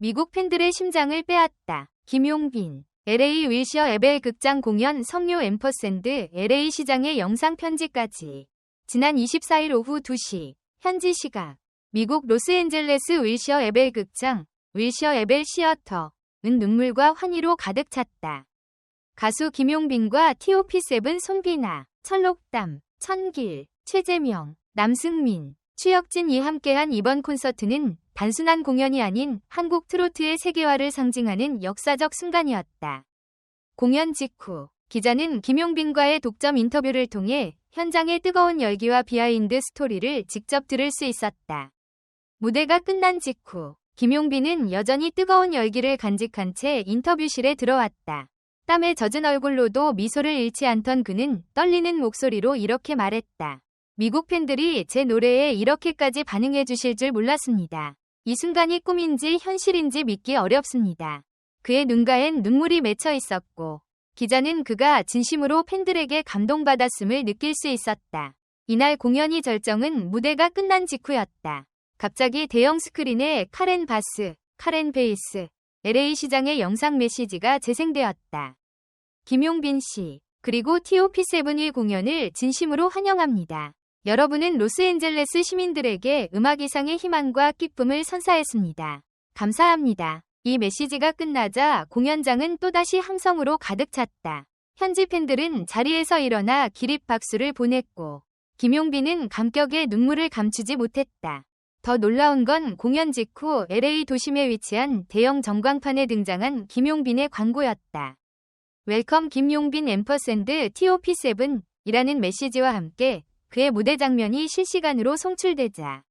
미국 팬들의 심장을 빼앗다. 김용빈. LA 윌셔 에벨 극장 공연 성료 앰퍼샌드 LA 시장의 영상 편지까지. 지난 24일 오후 2시 현지 시각 미국 로스앤젤레스 윌셔 에벨 극장 윌셔 에벨 시어터 은 눈물과 환희로 가득 찼다. 가수 김용빈과 TOP7 손비나, 철록담, 천길, 최재명, 남승민, 추혁진이 함께한 이번 콘서트는 단순한 공연이 아닌 한국 트로트의 세계화를 상징하는 역사적 순간이었다. 공연 직후 기자는 김용빈과의 독점 인터뷰를 통해 현장의 뜨거운 열기와 비하인드 스토리를 직접 들을 수 있었다. 무대가 끝난 직후 김용빈은 여전히 뜨거운 열기를 간직한 채 인터뷰실에 들어왔다. 땀에 젖은 얼굴로도 미소를 잃지 않던 그는 떨리는 목소리로 이렇게 말했다. 미국 팬들이 제 노래에 이렇게까지 반응해 주실 줄 몰랐습니다. 이 순간이 꿈인지 현실인지 믿기 어렵습니다. 그의 눈가엔 눈물이 맺혀 있었고, 기자는 그가 진심으로 팬들에게 감동받았음을 느낄 수 있었다. 이날 공연이 절정은 무대가 끝난 직후였다. 갑자기 대형 스크린에 카렌 바스, 카렌 베이스, LA 시장의 영상 메시지가 재생되었다. 김용빈 씨, 그리고 TOP7의 공연을 진심으로 환영합니다. 여러분은 로스앤젤레스 시민들에게 음악 이상의 희망과 기쁨을 선사했습니다. 감사합니다. 이 메시지가 끝나자 공연장은 또다시 함성으로 가득 찼다. 현지 팬들은 자리에서 일어나 기립 박수를 보냈고, 김용빈은 감격에 눈물을 감추지 못했다. 더 놀라운 건 공연 직후 LA 도심에 위치한 대형 전광판에 등장한 김용빈의 광고였다. 웰컴 김용빈 앰퍼샌드 TOP7 이라는 메시지와 함께 그의 무대 장면이 실시간으로 송출되자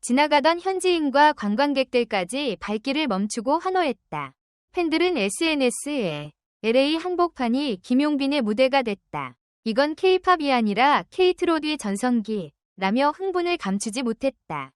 지나가던 현지인과 관광객들까지 발길을 멈추고 환호했다. 팬들은 SNS에 LA 한복판이 김용빈의 무대가 됐다. 이건 K-팝이 아니라 K-트로디 전성기 라며 흥분을 감추지 못했다.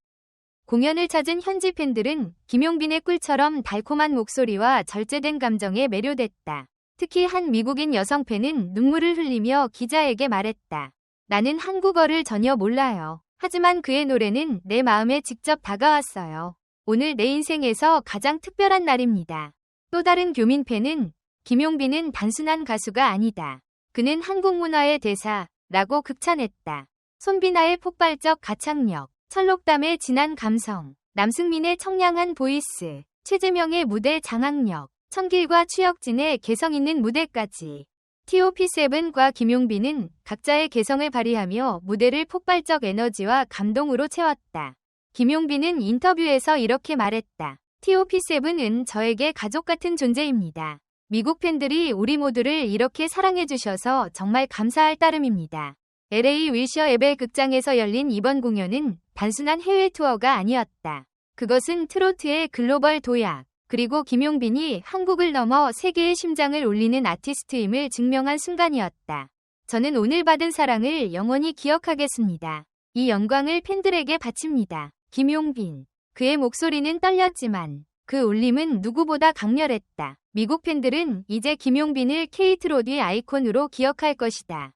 공연을 찾은 현지 팬들은 김용빈의 꿀처럼 달콤한 목소리와 절제된 감정에 매료됐다. 특히 한 미국인 여성 팬은 눈물을 흘리며 기자에게 말했다. 나는 한국어를 전혀 몰라요. 하지만 그의 노래는 내 마음에 직접 다가왔어요. 오늘 내 인생에서 가장 특별한 날입니다. 또 다른 교민 팬은 김용빈은 단순한 가수가 아니다. 그는 한국 문화의 대사라고 극찬했다. 손비나의 폭발적 가창력, 철록담의 진한 감성, 남승민의 청량한 보이스, 최재명의 무대 장악력, 천길과 추혁진의 개성 있는 무대까지. TOP7과 김용빈은 각자의 개성을 발휘하며 무대를 폭발적 에너지와 감동으로 채웠다. 김용빈은 인터뷰에서 이렇게 말했다. TOP7은 저에게 가족 같은 존재입니다. 미국 팬들이 우리 모두를 이렇게 사랑해주셔서 정말 감사할 따름입니다. LA 윌셔 에벨 극장에서 열린 이번 공연은 단순한 해외 투어가 아니었다. 그것은 트로트의 글로벌 도약, 그리고 김용빈이 한국을 넘어 세계의 심장을 울리는 아티스트임을 증명한 순간이었다. 저는 오늘 받은 사랑을 영원히 기억하겠습니다. 이 영광을 팬들에게 바칩니다. 김용빈. 그의 목소리는 떨렸지만 그 울림은 누구보다 강렬했다. 미국 팬들은 이제 김용빈을 케이트로디 아이콘으로 기억할 것이다.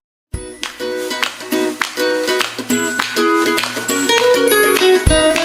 Thank you.